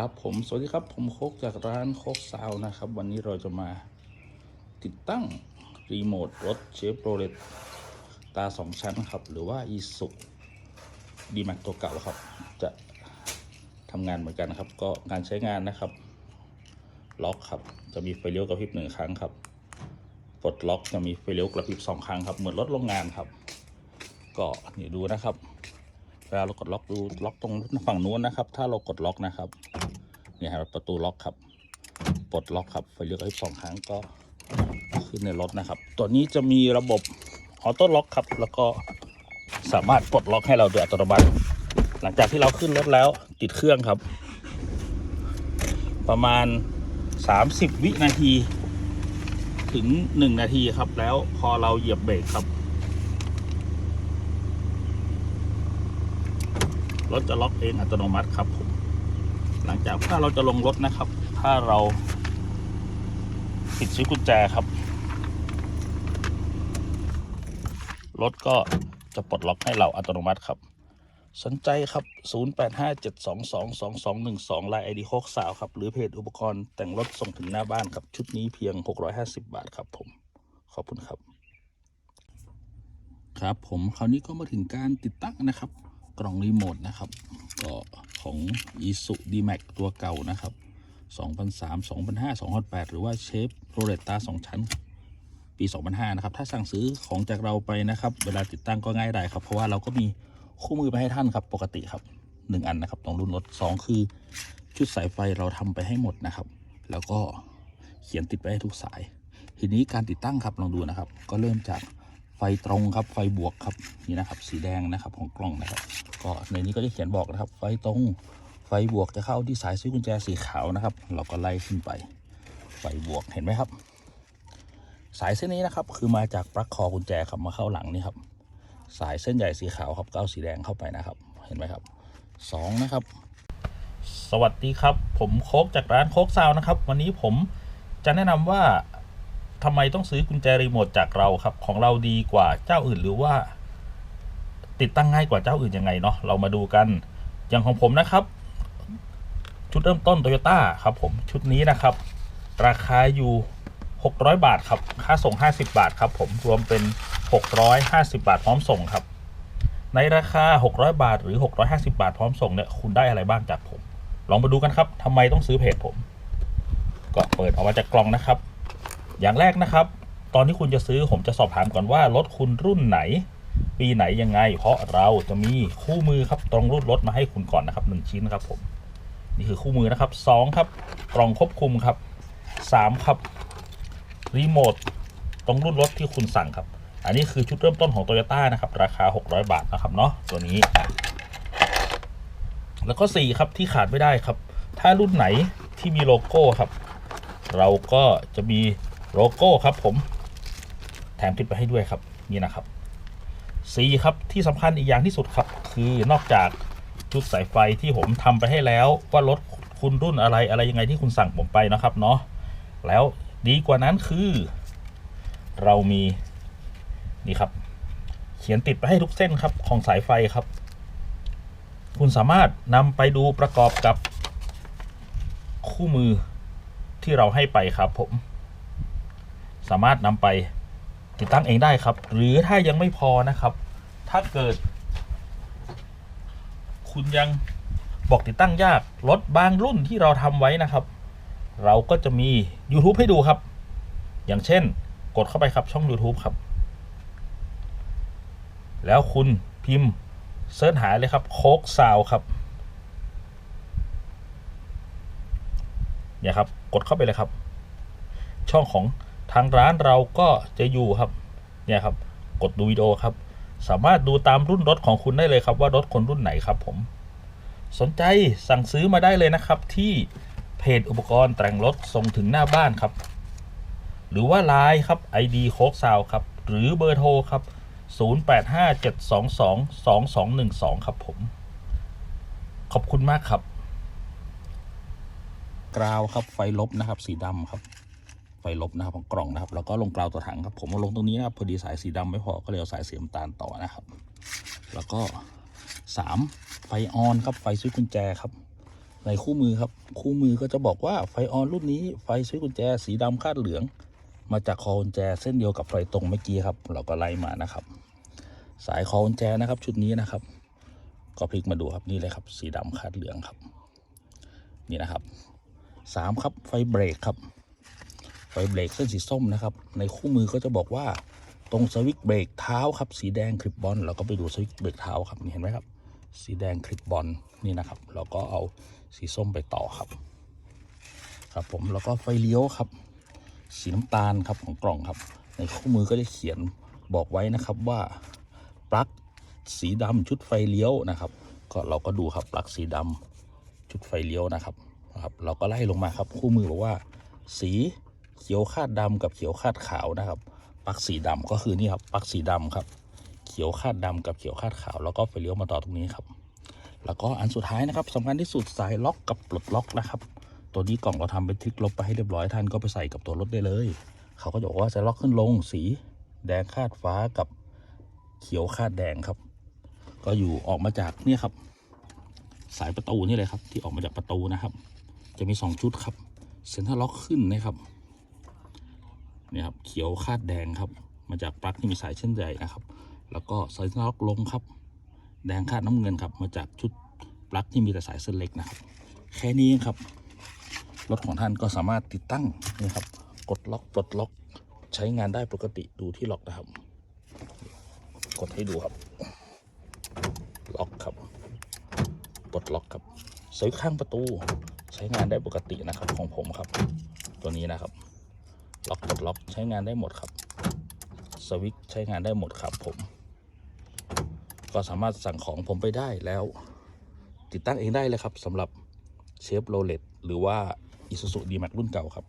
ครับผมสวัสดีครับผมโคกจากร้านโคกซาวนะครับ วันนี้เราจะมาติดตั้ง รีโมทรถเชฟโรเลตตาสองชั้นครับ หรือว่าอีสุดีแม็กตัวเก่าครับ จะทำงานเหมือนกันครับ ก็การใช้งานนะครับ ล็อกครับ จะมีไฟเลี้ยวกระพริบหนึ่งครั้งครับปลดล็อกจะมีไฟเลี้ยวกระพริบสองครั้งครับ เหมือนรถโรงงานครับ ก็นี่ดูนะครับ ลาเรากดล็อกดูล็อกตรงฝั่งนู้นนะครับ ถ้าเรากดล็อกนะครับเนี่ยครับประตูล็อกครับปลดล็อกครับไฟเลี้ยวกระพริบสองครั้งก็ขึ้นในรถนะครับ ตัวนี้จะมีระบบออโต้ล็อกครับ แล้วก็สามารถปลดล็อกให้เราโดยอัตโนมัติ หลังจากที่เราขึ้นรถแล้วติดเครื่องครับ ประมาณ 30 วินาที ถึง 1 นาทีครับ แล้วพอเราเหยียบเบรกครับ รถจะล็อกเองอัตโนมัติครับผมหลังจากถ้าเราจะลงรถนะครับ ถ้าเราปิดสวิตช์กุญแจครับ รถก็จะปลดล็อกให้เราอัตโนมัติครับ สนใจครับ 0857222212ลายไอดีโคกสาวครับ หรือเพจอุปกรณ์แต่งรถส่งถึงหน้าบ้านครับ ชุดนี้เพียง 650 บาทครับผม ขอบคุณครับ ครับผมคราวนี้ก็มาถึงการติดตั้งนะครับ กล่องรีโมทนะครับ ก็ของ i s u d m a x ตัวเก่านะครับ 2003 2005 2008 หรือว่าเชฟโรเลตตา2ชั้น ปี 2005 นะครับ ถ้าสั่งซื้อของจากเราไปนะครับ เวลาติดตั้งก็ง่ายได้ครับ เพราะว่าเราก็มีคู่มือไปให้ท่านครับปกติครับ 1 อันนะครับตรงรุ่นรถ 2 คือชุดสายไฟเราทำไปให้หมดนะครับ แล้วก็เขียนติดไปให้ทุกสาย ทีนี้การติดตั้งครับลองดูนะครับ ก็เริ่มจาก ไฟตรงครับไฟบวกครับนี่นะครับ สีแดงนะครับของกล้องนะครับ ก็ในนี้ก็จะเขียนบอกนะครับ ไฟตรงไฟบวกจะเข้าที่สายซื้อกุญแจสีขาวนะครับ เราก็ไล่ขึ้นไป ไฟบวกเห็นไหมครับ สายเส้นนี้นะครับ คือมาจากปลั๊กคอกุญแจครับมาเข้าหลังนี่ครับ สายเส้นใหญ่สีขาวครับก็เอาสีแดงเข้าไปนะครับ เห็นไหมครับสองนะครับ สวัสดีครับ ผมโคกจากร้านโคกซาวนะครับ วันนี้ผมจะแนะนำว่า ทำไมต้องซื้อกุญแจรีโมทจากเราครับ ของเราดีกว่าเจ้าอื่นหรือว่า ติดตั้งง่ายกว่าเจ้าอื่นยังไงเนาะเรามาดูกัน อย่างของผมนะครับ ชุดเริ่มต้นโตโยต้าครับผมชุดนี้นะครับ ราคาอยู่ 600 บาทครับ ค่าส่ง 50 บาทครับ ผมรวมเป็น 650 บาทพร้อมส่งครับ ในราคา 600 บาทหรือ 650 บาทพร้อมส่งเนี่ยคุณได้อะไรบ้างจากผม ลองมาดูกันครับทำไมต้องซื้อเพจผม ก็เปิดออกมาจากกล่องนะครับ อย่างแรกนะครับ ตอนที่คุณจะซื้อผมจะสอบถามก่อนว่ารถคุณรุ่นไหน ปีไหนยังไง เพราะเราจะมีคู่มือครับตรงรุ่นรถมาให้คุณก่อนนะครับหนึ่งชิ้นครับผมนี่คือคู่มือนะครับสองครับกล่องควบคุมครับสามครับรีโมทตรงรุ่นรถที่คุณสั่งครับ อันนี้คือชุดเริ่มต้นของ Toyota นะครับ ราคา 600 บาทนะครับเนาะตัวนี้ แล้วก็ 4 ครับที่ขาดไม่ได้ครับ ถ้ารุ่นไหนที่มีโลโก้ครับ เราก็จะมี โลโก้ครับผม แถมติดไปให้ด้วยครับ นี่นะครับ4ครับที่สำคัญอีกอย่างที่สุดครับ คือนอกจากชุดสายไฟที่ผมทำไปให้แล้ว ว่ารถคุณรุ่นอะไรอะไรยังไงที่คุณสั่งผมไปนะครับเนาะแล้วดีกว่านั้นคือ เรามีนี่ครับ เขียนติดไปให้ทุกเส้นครับของสายไฟครับ คุณสามารถนำไปดูประกอบกับคู่มือที่เราให้ไปครับผม สามารถนำไปติดตั้งเองได้ครับ หรือถ้ายังไม่พอนะครับ ถ้าเกิด คุณยังบอกติดตั้งยากรถบางรุ่นที่เราทำไว้นะครับ เราก็จะมี YouTube ให้ดูครับ อย่างเช่น กดเข้าไปครับช่อง YouTube ครับ แล้วคุณพิมพ์เสิร์ชหาเลยครับโคกซาวครับเนี่ยครับ กดเข้าไปเลยครับ ช่องของ ทางร้านเราก็จะอยู่ครับเนี่ยครับ กดดูวิดีโอครับ สามารถดูตามรุ่นรถของคุณได้เลยครับว่ารถคนรุ่นไหนครับผม สนใจสั่งซื้อมาได้เลยนะครับ ที่เพจอุปกรณ์แต่งรถส่งถึงหน้าบ้านครับ หรือว่าไลน์ครับ ID โคกซาวครับ หรือเบอร์โทรครับ 0857222212 ครับผม ขอบคุณมากครับ กราวครับไฟลบนะครับ สีดำครับ ไฟลบนะครับของกล่องนะครับ แล้วก็ลงกราวตัวถังครับ ผมเอาลงตรงนี้นะครับพอดีสายสีดำไม่พอก็เลยเอาสายสีน้ำตาลต่อนะครับ แล้วก็สามไฟออนครับไฟซื้อกุญแจครับ ในคู่มือครับ คู่มือก็จะบอกว่าไฟออนรุ่นนี้ไฟใช้กุญแจสีดำคาดเหลือง มาจากคอกุญแจเส้นเดียวกับไฟตรงเมื่อกี้ครับ เราก็ไล่มานะครับ สายคอกุญแจนะครับ ชุดนี้นะครับ ก็พลิกมาดูครับนี่เลยครับ สีดำคาดเหลืองครับ นี่นะครับสามครับไฟเบรกครับ ไฟเบรกเส้นสีส้มนะครับ ในคู่มือก็จะบอกว่าตรงสวิตช์เบรกเท้าครับ สีแดงคลิปบอลเราก็ไปดูสวิตช์เบรกเท้าครับนี่เห็นไหมครับ สีแดงคลิปบอลนี่นะครับ เราก็เอาสีส้มไปต่อครับ ครับผมแล้วก็ไฟเลี้ยวครับ สีน้ำตาลครับของกล่องครับ ในคู่มือก็จะเขียนบอกไว้นะครับว่าปลั๊กสีดำชุดไฟเลี้ยวนะครับ ก็เราก็ดูครับปลั๊กสีดำชุดไฟเลี้ยวนะครับครับ เราก็ไล่ลงมาครับ คู่มือบอกว่า สี เขียวคาดดำกับเขียวคาดขาวนะครับปลั๊กสีดำก็คือนี่ครับปลั๊กสีดำครับ เขียวคาดดำกับเขียวคาดขาว แล้วก็ไฟเลี้ยวมาต่อตรงนี้ครับ แล้วก็อันสุดท้ายนะครับสำคัญที่สุดสายล็อกกับปลดล็อกนะครับ ตัวนี้กล่องเราทำเป็นทริกลบไปให้เรียบร้อยท่านก็ไปใส่กับตัวรถได้เลย เขาก็จะบอกว่าจะล็อกขึ้นลงสีแดงคาดฟ้ากับเขียวคาดแดงครับ ก็อยู่ออกมาจากเนี่ยครับ สายประตูนี่เลยครับ ที่ออกมาจากประตูนะครับ จะมีสองชุดครับเซ็นทรัลล็อกขึ้นนะครับ นี่ยครับเขียวคาดแดงครับ มาจากปลั๊กที่มีสายเส้นใหญ่นะครับ แล้วก็เซ็นทรัลล็อกลงครับ แดงคาดน้ำเงินครับ มาจากชุดปลั๊กที่มีแต่สายเส้นเล็กนะครับ แค่นี้ครับ รถของท่านก็สามารถติดตั้งนี่ครับ กดล็อกปลดล็อกใช้งานได้ปกติดูที่ล็อกนะครับ กดให้ดูครับ ล็อกครับปลดล็อกครับสวิตช์ข้างประตูใช้งานได้ปกตินะครับของผมครับ ตัวนี้นะครับ ล็อกปลดล็อกใช้งานได้หมดครับ สวิตช์ใช้งานได้หมดครับผม ก็สามารถสั่งของผมไปได้แล้ว ติดตั้งเองได้เลยครับสำหรับเชฟโรเลตหรือว่า Isuzu D-Max รุ่นเก่าครับ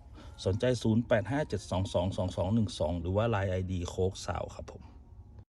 สนใจ 0857222212 หรือว่า Line ID โคกสาวครับผม